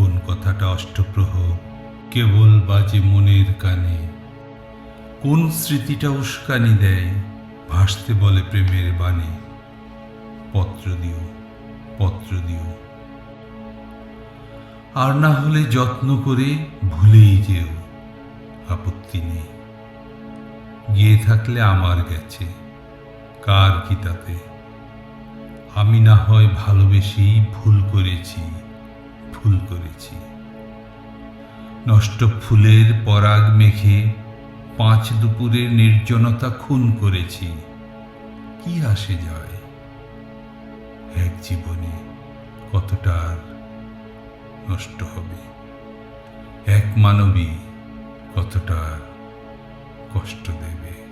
কোন কথাটা অষ্টপ্রহ, কেবল বাজে মনের কানে। কোন স্মৃতিটা উস্কানি দেয়, ভাসতে বলে প্রেমের বাণে। পত্র দিও পত্র দিও। আর না হলে যত্ন করে ভুলেই যেও, আপত্তি নেই। গিয়ে থাকলে আমার গেছে, কার কি তাতে আমি না হয় ভালোবেসেই ভুল করেছি। ভুল করেছি। নষ্ট ফুলের পরাগ মেখে পাঁচ দুপুরের নির্জনতা খুন করেছি। কি আসে যায়? এক জীবনে কতটা নষ্ট হবে? এক মানবী কতটা কষ্ট দেবে?